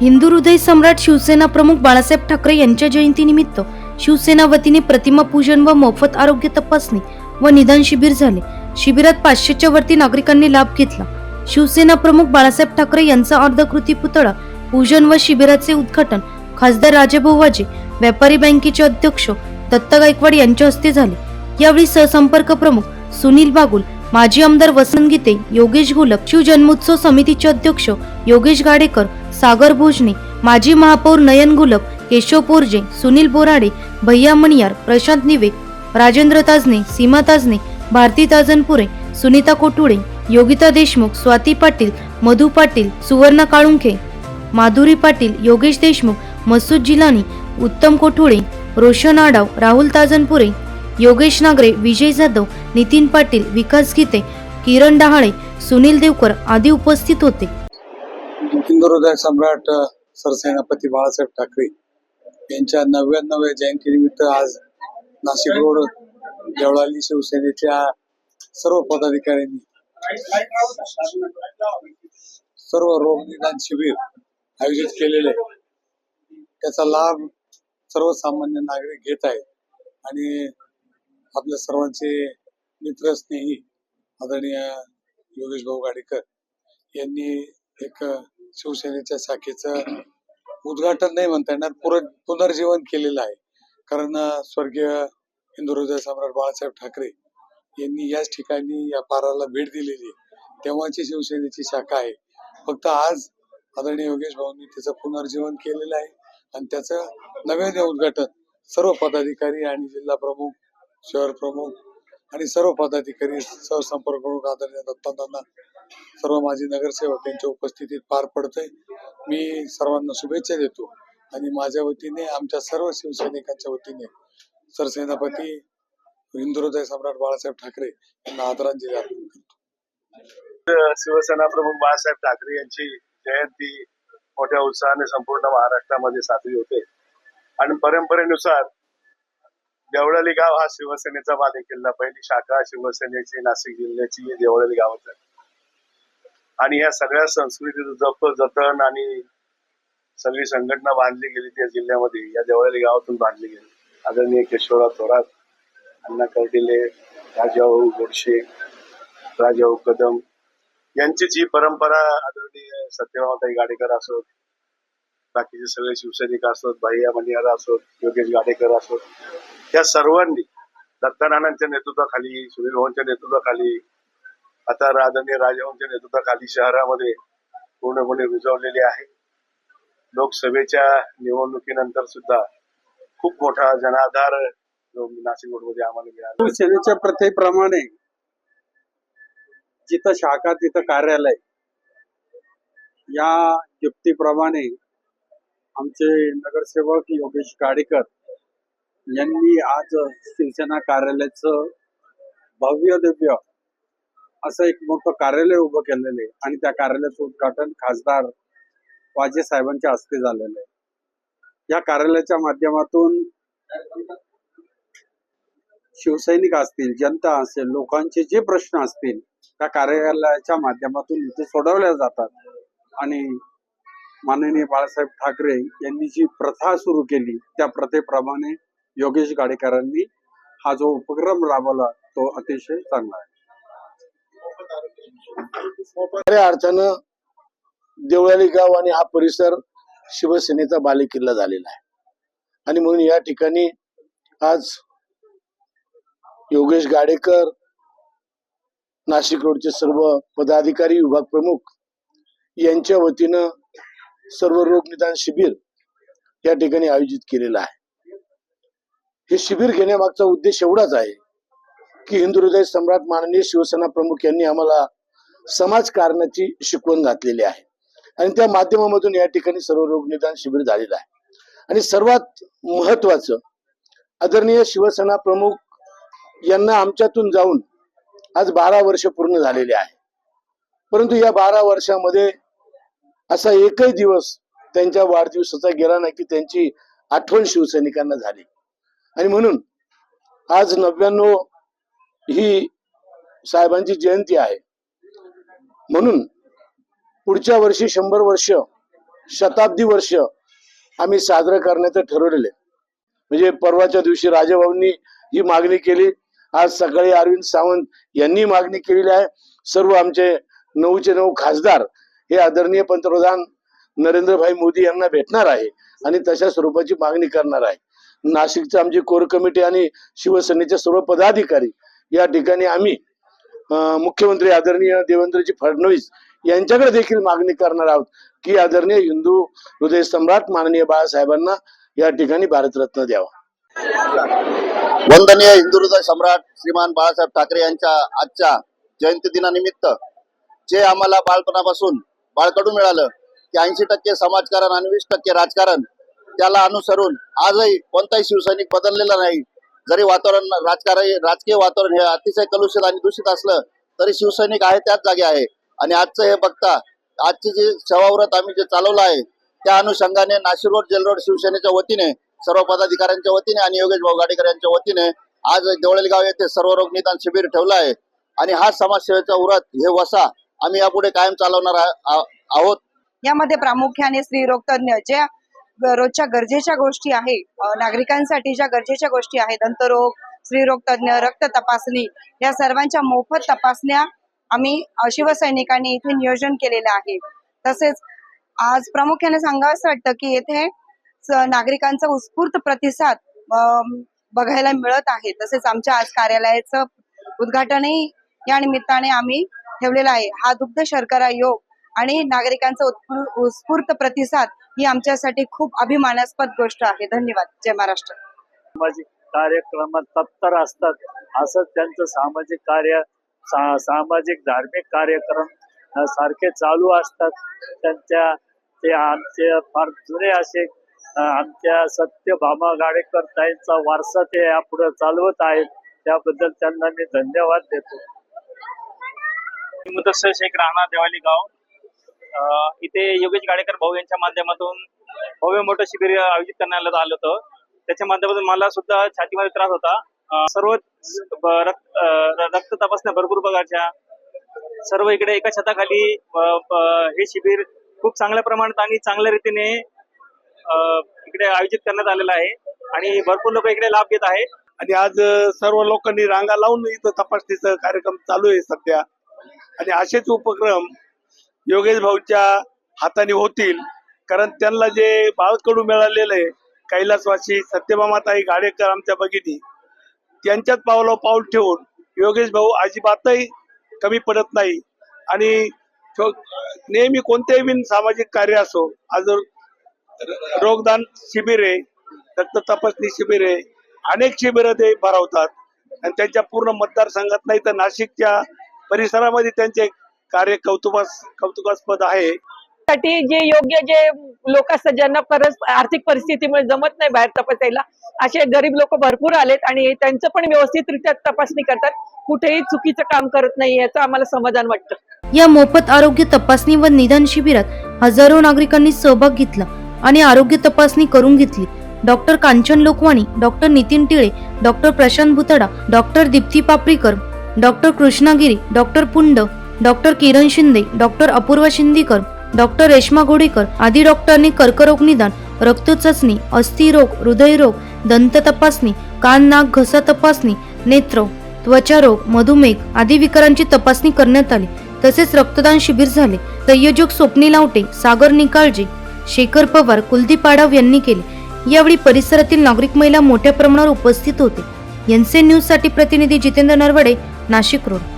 हिंदू हृदय सम्राट शिवसेना प्रमुख बाळासाहेब ठाकरे यांच्या जयंतीनिमित्त शिवसेना वतीने प्रतिमा पूजन व मोफत आरोग्य तपासणी व निदान शिबिर झाले. शिबिरात पाचशेच्या वरती नागरिकांनी लाभ घेतला. शिवसेना प्रमुख बाळासाहेब ठाकरे यांचा अर्धकृती पुतळा पूजन व शिबिराचे उद्घाटन खासदार राजेभाऊ वाजे व्यापारी बँकेचे अध्यक्ष दत्ता गायकवाड यांच्या हस्ते झाले. यावेळी सहसंपर्क प्रमुख सुनील बागुल माजी आमदार वसंत गीते योगेश गुलप शिव जन्मोत्सव समितीचे अध्यक्ष योगेश गाडेकर सागर भोजने माजी महापौर नयन गुलब केशव पोरजे सुनील बोराडे भैया मणियार प्रशांत निवे राजेंद्र ताजने सीमा ताजने भारती ताजनपुरे सुनीता कोटुळे योगिता देशमुख स्वाती पाटील मधु पाटील सुवर्णा काळुंखे माधुरी पाटील योगेश देशमुख मसूद जिलानी उत्तम कोठुळे रोशन आडाव राहुल ताजनपुरे योगेश नागरे विजय जाधव नितीन पाटील विकास गीते किरण डहाळे सुनील देवकर आदी उपस्थित होते. हिंदू हृदय सम्राट सरसेनापती बाळासाहेब ठाकरे यांच्या नव्याण्णव्या जयंतीनिमित्त आज नाशिक रोड देवळाली शिवसेनेच्या सर्व पदाधिकाऱ्यांनी सर्व रोग निदान शिबिर आयोजित केलेले. त्याचा लाभ सर्वसामान्य नागरिक घेत आहेत आणि आपल्या सर्वांचे मित्र स्नेही आदरणीय योगेश भाऊ गाडेकर यांनी एक शिवसेनेच्या शाखेचं उद्घाटन नाही म्हणता येणार पुर पुनर्जीवन केलेलं आहे. कारण स्वर्गीय हिंदुहृदय सम्राट बाळासाहेब ठाकरे यांनी याच ठिकाणी या पाराला भेट दिलेली आहे. तेव्हाची शिवसेनेची शाखा आहे. फक्त आज आदरणीय योगेश भाऊंनी त्याचं पुनर्जीवन केलेलं आहे आणि त्याचं नव्याने उद्घाटन सर्व पदाधिकारी आणि जिल्हा प्रमुख शहर प्रमुख आणि सर्व पदाधिकारी सहसंपर्क प्रमुख आदरणीय दत्तांना सर्व माजी नगरसेवक यांच्या उपस्थितीत पार पडतंय. मी सर्वांना शुभेच्छा देतो आणि माझ्या वतीने आमच्या सर्व शिवसैनिकांच्या वतीने सरसेनापती हिंदू हृदय सम्राट बाळासाहेब ठाकरे यांना आदरांजली अर्पण करतो. शिवसेना प्रमुख बाळासाहेब ठाकरे यांची जयंती मोठ्या उत्साहाने संपूर्ण महाराष्ट्रामध्ये साजरी होते. आणि परंपरेनुसार देवळाली गाव हा शिवसेनेचा बालेकिल्ला. पहिली शाखा शिवसेनेची नाशिक जिल्ह्याची देवळाली गावात आहे. आणि या सगळ्या संस्कृतीचं जप जतन आणि सगळी संघटना बांधली गेली त्या जिल्ह्यामध्ये. या देवळाली गावातून बांधली गेली. आदरणीय केशवराव थोरात अण्णा कर्डिले राजाभाऊ गोडशे राजाभाऊ कदम यांचीच ही परंपरा आदरणीय सत्यभावताई गाडेकर असोत बाकीचे सगळे शिवसैनिक असोत भैया मनियारा असोत योगेश गाडेकर असोत त्या सर्वांनी दत्तानानांच्या नेतृत्वाखाली सुनील भवनच्या नेतृत्वाखाली आता आदरणीय राजवंश नेतृत्वाखाली शहरामध्ये पूर्णपणे रुजवलेली आहे. लोकसभेच्या निवडणुकीनंतर सुद्धा खूप मोठा जनाधार नाशिक रोडमध्ये आम्हाला मिळाला. सेनेच्या प्रथेप्रमाणे जिथं शाखा तिथं कार्यालय या युक्तीप्रमाणे आमचे नगरसेवक योगेश गाडेकर यांनी आज शिवसेना कार्यालयाचं भव्य दिव्य असं एक मोठं कार्यालय उभं केलेलं आहे. आणि त्या कार्यालयाचं उद्घाटन खासदार वाजे साहेबांच्या हस्ते झालेलं आहे. या कार्यालयाच्या माध्यमातून शिवसैनिक असतील जनता असेल लोकांचे जे प्रश्न असतील त्या कार्यालयाच्या माध्यमातून इथे सोडवल्या जातात. आणि माननीय बाळासाहेब ठाकरे यांनी जी प्रथा सुरू केली त्या प्रथेप्रमाणे योगेश गाडेकरांनी हा जो उपक्रम राबवला तो अतिशय चांगला आहे. खऱ्या अर्थानं देवळाली गाव आणि हा परिसर शिवसेनेचा बालेकिल्ला झालेला आहे. आणि म्हणून या ठिकाणी आज योगेश गाडेकर नाशिक रोडचे सर्व पदाधिकारी विभाग प्रमुख यांच्या वतीनं सर्व रोग निदान शिबिर या ठिकाणी आयोजित केलेलं आहे. हे शिबिर घेण्यामागचा उद्देश एवढाच आहे की हिंदू हृदय सम्राट माननीय शिवसेना प्रमुख यांनी आम्हाला समाजकारणाची शिकवण घातलेली आहे. आणि त्या माध्यमामधून या ठिकाणी सर्व रोगनिदान शिबिर झालेलं आहे. आणि सर्वात महत्वाचं आदरणीय शिवसेना प्रमुख यांना आमच्यातून जाऊन आज बारा वर्ष पूर्ण झालेले आहे. परंतु या बारा वर्षामध्ये असा एकही दिवस त्यांच्या वाढदिवसाचा गेला नाही की त्यांची आठवण शिवसैनिकांना झाली. आणि म्हणून आज नव्याण्णव ही साहेबांची जयंती आहे. म्हणून पुढच्या वर्षी शंभर वर्ष शताब्दी वर्ष आम्ही साजरं करण्याचं ठरवलेलं आहे. म्हणजे परवाच्या दिवशी राजाभाऊंनी ही मागणी केली. आज सकाळी अरविंद सावंत यांनी मागणी केलेली आहे. सर्व आमचे नऊचे नऊ खासदार हे आदरणीय पंतप्रधान नरेंद्रभाई मोदी यांना भेटणार आहे आणि तशा स्वरूपाची मागणी करणार आहे. नाशिकचं आमची कोर कमिटी आणि शिवसेनेचे सर्व पदाधिकारी या ठिकाणी आम्ही मुख्यमंत्री आदरणीय देवेंद्रजी फडणवीस यांच्याकडे देखील मागणी करणार आहोत की आदरणीय हिंदू हृदय सम्राट माननीय बाळासाहेबांना या ठिकाणी भारतरत्न द्यावा. वंदनीय हिंदू हृदय सम्राट श्रीमान बाळासाहेब ठाकरे यांच्या आजच्या जयंती दिनानिमित्त जे आम्हाला बाळपणापासून बाळकडून मिळालं की ऐंशी टक्के समाजकारण आणि वीस टक्के राजकारण त्याला अनुसरून आजही कोणताही शिवसैनिक बदललेला नाही. जरी वातावरण राजकारण राजकीय वातावरण हे अतिशय कलुषित आणि दूषित असलं तरी शिवसैनिक आहे त्याच जागे आहे. आणि आजचं हे बघता आजची जी सेवाव्रत आम्ही जे चालवलं आहे त्या अनुषंगाने नाशिक रोड जेल रोड शिवसेनेच्या वतीने सर्व पदाधिकाऱ्यांच्या वतीने आणि योगेश भाऊ गाडेकर यांच्या वतीने आज देवळेलगाव येथे सर्व रोग निदान शिबिर ठेवलं आहे. आणि हा समाजसेवेचा व्रत हे वसा आम्ही यापुढे कायम चालवणार आहोत. यामध्ये प्रामुख्याने स्त्रीरोग तज्ञ ज्या रोजच्या गरजेच्या गोष्टी आहे. नागरिकांसाठी ज्या गरजेच्या गोष्टी आहेत दंतरोग स्त्रीरोग तज्ञ रक्त तपासणी या सर्वांच्या मोफत तपासण्या आम्ही शिवसैनिकांनी इथे नियोजन केलेलं आहे. तसेच आज प्रामुख्याने सांगावं वाटतं की येथे नागरिकांचा उत्स्फूर्त प्रतिसाद बघायला मिळत आहे. तसेच आमच्या आज कार्यालयाचं उद्घाटनही या निमित्ताने आम्ही ठेवलेलं आहे. हा दुग्ध शर्करा योग आणि नागरिकांचा उत्स्फू- उत्स्फूर्त प्रतिसाद ही आमच्यासाठी खूप अभिमानास्पद गोष्ट आहे. धन्यवाद. जय महाराष्ट्र. सामाजिक कार्यक्रमात तत्पर असतात. असंच त्यांचं सामाजिक कार्य सामाजिक धार्मिक कार्यक्रम सारखे चालू असतात. त्यांच्या ते आमचे फार जुने असे आमच्या सत्यभामा गाडेकर ताईंचा वारसा ते यापुढे चालवत आहेत. त्याबद्दल त्यांना मी धन्यवाद देतो. मुदस्सर शेख राणा देवाली गाव. इथे योगेश गाडेकर भाऊ यांच्या माध्यमातून भव्य मोठं शिबिर आयोजित करण्यात आलं होतं. त्याच्या माध्यमातून मला सुद्धा छातीमध्ये त्रास होता. सर्व रक्त रक्त तपासण्या भरपूर प्रकारच्या. सर्व इकडे एका छताखाली हे शिबिर खूप चांगल्या प्रमाणात आणि चांगल्या रीतीने इकडे आयोजित करण्यात आलेलं आहे. आणि भरपूर लोक इकडे लाभ घेत आहेत. आणि आज सर्व लोकांनी रांगा लावून इथं तपासणीचा कार्यक्रम चालू आहे सध्या. आणि असेच उपक्रम योगेश भाऊच्या हाताने होतील. कारण त्यांना जे बाळकडू मिळालेलं आहे कैलासवासी सत्यभामाताई गाडेकर आमच्या भगिनी त्यांच्यात पावलं पाऊल ठेवून योगेश भाऊ अजिबातही कमी पडत नाही. आणि नेहमी कोणतेही बिन सामाजिक कार्य असो आज रोगदान शिबिर आहे रक्त तपासणी शिबिर आहे अनेक शिबिरं ते भरवतात. आणि त्यांच्या पूर्ण मतदारसंघात नाही तर नाशिकच्या परिसरामध्ये त्यांचे कार्य कौतुकास कौतुकास्पद आहे. साठी जे योग्य जे लोक असतात ज्यांना परस आर्थिक परिस्थितीमुळे जमत नाही बाहेर तपासायला असे गरीब लोक भरपूर आलेत आणि त्यांचं पण व्यवस्थितरित्या तपासणी करतात. कुठेही चुकीचं काम करत नाही याचं आम्हाला समाधान वाटतं. या मोफत आरोग्य तपासणी व निदान शिबिरात हजारो नागरिकांनी सहभाग घेतला आणि आरोग्य तपासणी करून घेतली. Doctor Kanchan Lokwani doctor Nitin Tile doctor Prashant Bhutada doctor Deepti Paprikar doctor Krishnagiri doctor Pund doctor Kiran Shinde doctor Apurva Shindikar doctor Reshma Godekar आदी डॉक्टरांनी कर्करोग निदान रक्त चाचणी अस्थिरोग हृदयरोग दंत तपासणी कान नाक घसा तपासणी नेत्र त्वचारोग मधुमेह आदी विकारांची तपासणी करण्यात आली. तसेच रक्तदान शिबिर झाले. संयोजक स्वप्नी लावटे सागर निकाळजे शेखर पवार कुलदीप आढाव यांनी केले. यावेळी परिसरातील नागरिक महिला मोठ्या प्रमाणावर उपस्थित होते. एनसी न्यूजसाठी प्रतिनिधी जितेंद्र नरवडे नाशिक रोड.